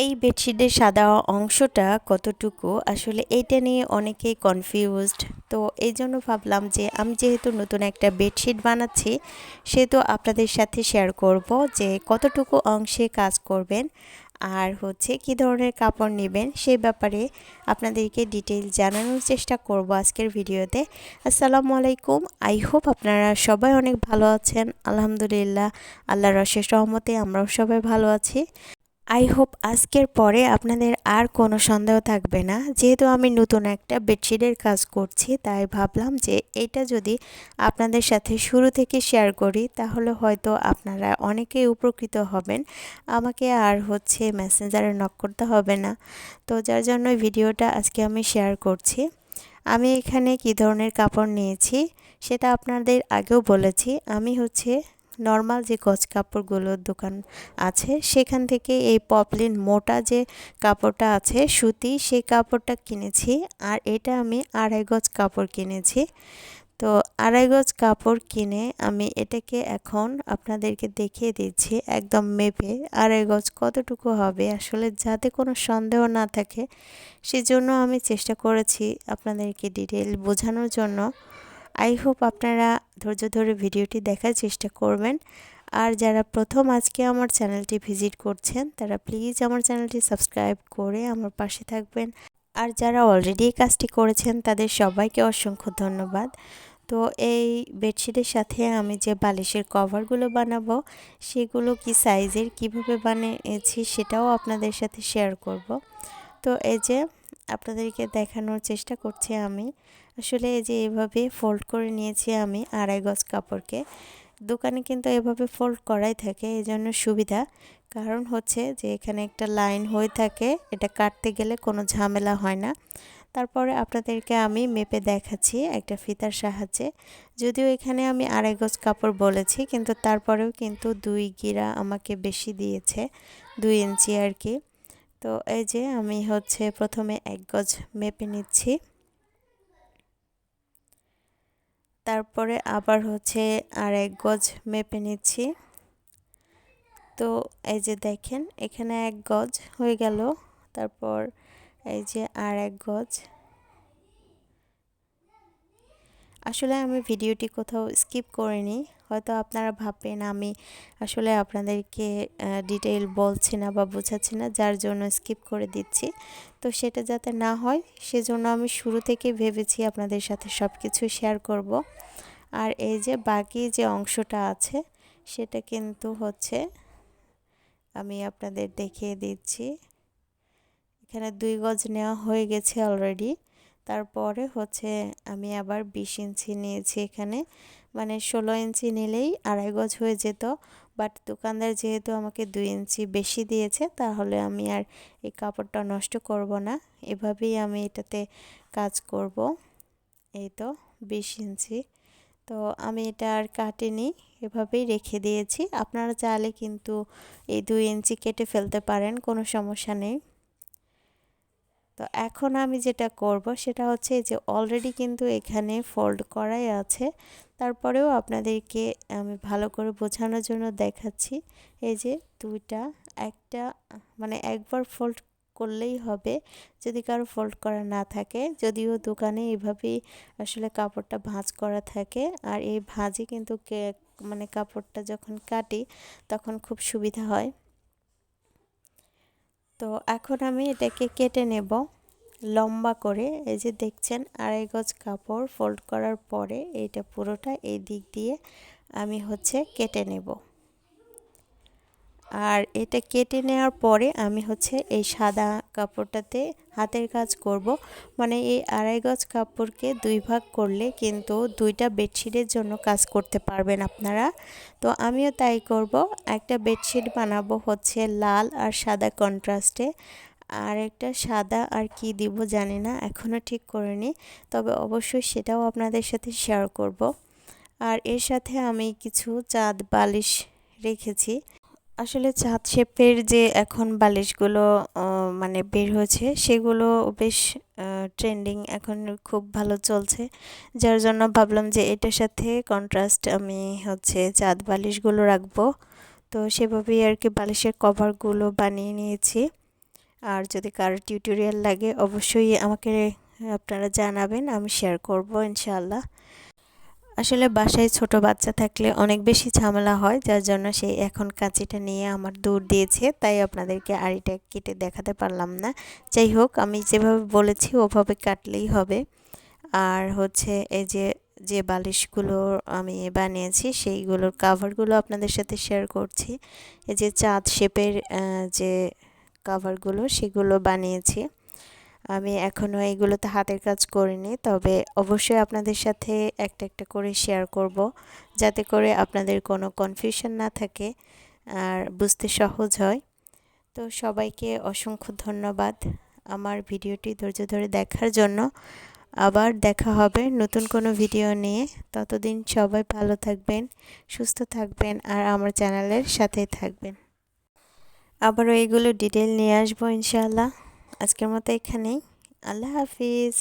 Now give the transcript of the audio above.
এই বেডশিটের সাদা অংশটা কতটুকু? আসলে এইটা নিয়ে অনেকেই কনফিউজড তো এই জন্য ভাবলাম যে আমি যেহেতু নতুন একটা বেডশিট বানাচ্ছি, সেহেতু আপনাদের সাথে শেয়ার করব যে কতটুকু অংশে কাজ করবেন আর হচ্ছে কি ধরনের কাপড় নেবেন সেই ব্যাপারে আপনাদেরকে ডিটেইল জানানোর চেষ্টা করব আজকের ভিডিওতে। আসসালামু আলাইকুম। আই হোপ আপনারা সবাই অনেক ভালো আছেন। আলহামদুলিল্লাহ। আল্লাহর অশেষ রহমতে আমরাও সবাই ভালো আছি। আই হোপ আজকের পরে আপনাদের আর কোনো সন্দেহ থাকবে না। যেহেতু আমি নতুন একটা বেডশিটের কাজ করছি, তাই ভাবলাম যে এটা যদি আপনাদের সাথে শুরু থেকে শেয়ার করি, তাহলে হয়তো আপনারা অনেকেই উপকৃত হবেন। আমাকে আর হচ্ছে মেসেঞ্জারে নক করতে হবে না। তো যার জন্য ভিডিওটা আজকে আমি শেয়ার করছি। আমি এখানে কি ধরনের কাপড় নিয়েছি, সেটা আপনাদের আগেও বলেছি। আমি হচ্ছে নর্মাল যে গজ কাপড়গুলোর দোকান আছে, সেখান থেকে এই পপলিন মোটা যে কাপড়টা আছে, সুতি, সেই কাপড়টা কিনেছি আর এটা আমি আড়াই গজ কাপড় কিনেছি। তো আড়াই গজ কাপড় কিনে আমি এটাকে এখন আপনাদেরকে দেখিয়ে দিচ্ছি একদম মেপে আড়াই গজ কতটুকু হবে, আসলে যাতে কোনো সন্দেহ না থাকে, সেজন্য আমি চেষ্টা করেছি আপনাদেরকে ডিটেল বোঝানোর জন্য। আই হোপ আপনারা ধৈর্য ধরে ভিডিওটি দেখার চেষ্টা করবেন। আর যারা প্রথম আজকে আমার চ্যানেলটি ভিজিট করছেন, তারা প্লিজ আমার চ্যানেলটি সাবস্ক্রাইব করে আমার পাশে থাকবেন। আর যারা অলরেডি কাজটি করেছেন, তাদের সবাইকে অসংখ্য ধন্যবাদ। তো এই বেডশিটের সাথে আমি যে বালিশের কভারগুলো বানাবো, সেগুলো কি সাইজের, কীভাবে বানিয়েছি সেটাও আপনাদের সাথে শেয়ার করব। তো এই যে আপনাদেরকে দেখানোর চেষ্টা করছি আমি। আসলে এই যে এভাবে ফোল্ড করে নিয়েছি আমি আড়াই গজ কাপড়কে, দোকানে কিন্তু এভাবে ফোল্ড করাই থাকে এই জন্য সুবিধা। কারণ হচ্ছে যে এখানে একটা লাইন হয়ে থাকে, এটা কাটতে গেলে কোনো ঝামেলা হয় না। তারপরে আপনাদেরকে আমি মেপে দেখাচ্ছি একটা ফিতার সাহায্যে। যদিও এখানে আমি আড়াই গজ কাপড় বলেছি, কিন্তু তারপরেও কিন্তু দুই গিরা আমাকে বেশি দিয়েছে, দুই ইঞ্চি আর কি। তো এই যে আমি হচ্ছে প্রথমে এক গজ মেপে নিচ্ছি। তারপরে আবার হচ্ছে আর এক গজ মেপে নিচ্ছি। তো এই যে দেখেন, এখানে এক গজ হয়ে গেল। তারপর এই যে আর এক গজ। আসলে আমি ভিডিওটি কোথাও স্কিপ করিনি হয়তো আপনারা ভাববেন, আমি আসলে আপনাদেরকে ডিটেইল বলছি না বা বোঝাচ্ছি না, যার জন্য স্কিপ করে দিচ্ছি। তো সেটা যাতে না হয়, সেজন্য আমি শুরু থেকে ভেবেছি আপনাদের সাথে সব কিছু শেয়ার করব। আর এই যে বাকি যে অংশটা আছে, সেটা কিন্তু হচ্ছে, আমি আপনাদের দেখিয়ে দিচ্ছি। এখানে দুই গজ নেওয়া হয়ে গেছে অলরেডি তারপরে হচ্ছে, আমি আবার বিশ ইঞ্চি নিয়েছি এখানে। মানে ষোলো ইঞ্চি নিলেই আড়াই গজ হয়ে যেত বাট দোকানদার যেহেতু আমাকে দুই ইঞ্চি বেশি দিয়েছে, তাহলে আমি আর এই কাপড়টা নষ্ট করব না। এভাবেই আমি এটাতে কাজ করব। এই তো বিশ ইঞ্চি। তো আমি এটা আর কাটিনি, এভাবেই রেখে দিয়েছি। আপনারা চাইলে কিন্তু এই দুই ইঞ্চি কেটে ফেলতে পারেন, কোনো সমস্যা নেই। তো এখন আমি যেটা করব, সেটা হচ্ছে যে অলরেডি কিন্তু এখানে ফোল্ড করাই আছে। তারপরেও আপনাদেরকে আমি ভালো করে বোঝানোর জন্য দেখাচ্ছি। এই যে দুইটা, একটা মানে একবার ফোল্ড করলেই হবে। যদি কারও ফোল্ড করা না থাকে, যদিও দোকানে এভাবেই আসলে কাপড়টা ভাঁজ করা থাকে। আর এই ভাঁজে কিন্তু মানে কাপড়টা যখন কাটি, তখন খুব সুবিধা হয়। তো এখন আমি এটাকে কেটে নেব। লম্বা করে, এই যে দেখছেন, আড়াই গজ কাপড় ফোল্ড করার পরে এইটা পুরোটা এই দিক দিয়ে আমি হচ্ছে কেটে নেব। আর এটা কেটে নেওয়ার পরে আমি হচ্ছে এই সাদা কাপড়টাতে হাতের কাজ করব। মানে এই আড়াই গজ কাপড়কে দুই ভাগ করলে কিন্তু দুইটা বেডশিটের জন্য কাজ করতে পারবেন আপনারা। তো আমিও তাই করব। একটা বেডশিট বানাবো হচ্ছে লাল আর সাদা কন্ট্রাস্টে আর একটা সাদা আর কি দিব জানি না এখনও ঠিক করিনি। তবে অবশ্যই সেটাও আপনাদের সাথে শেয়ার করব। আর এর সাথে আমি কিছু চাঁদ বালিশ রেখেছি। আসলে চাঁদ শেপের যে এখন বালিশগুলো মানে বের হয়েছে, সেগুলো বেশ ট্রেন্ডিং এখন খুব ভালো চলছে। যার জন্য ভাবলাম যে এটার সাথে কন্ট্রাস্ট আমি হচ্ছে চাঁদ বালিশগুলো রাখব। তো সেভাবেই আর কি বালিশের কভারগুলো বানিয়ে নিয়েছি। আর যদি কারও টিউটোরিয়াল লাগে, অবশ্যই আমাকে আপনারা জানাবেন, আমি শেয়ার করব ইনশাআল্লাহ। আসলে বাসায় ছোট বাচ্চা থাকলে অনেক বেশি ঝামেলা হয়, যার জন্য সে এখন কাঁচিটা নিয়ে আমার দূর দিয়েছে, তাই আপনাদেরকে আড়িটা কেটে দেখাতে পারলাম না। যাই হোক, আমি যেভাবে বলেছি, ওভাবে কাটলেই হবে। আর হচ্ছে এই যে যে বালিশগুলো আমি বানিয়েছি, সেইগুলোর কাভারগুলো আপনাদের সাথে শেয়ার করছি। এই যে চাঁদ শেপের যে কাভারগুলো সেগুলো বানিয়েছি। আমি এখনও এগুলোতে হাতের কাজ করিনি, তবে অবশ্যই আপনাদের সাথে একটা একটা করে শেয়ার করব, যাতে করে আপনাদের কোনো কনফিউশন না থাকে আর বুঝতে সহজ হয়। তো সবাইকে অসংখ্য ধন্যবাদ আমার ভিডিওটি ধৈর্য ধরে দেখার জন্য। আবার দেখা হবে নতুন কোনো ভিডিও নিয়ে। ততদিন সবাই ভালো থাকবেন, সুস্থ থাকবেন আর আমার চ্যানেলের সাথে থাকবেন। আবারও এগুলো ডিটেল নিয়ে আসব ইনশাআল্লাহ। আজকের মতো এখানেই। আল্লাহ হাফিজ।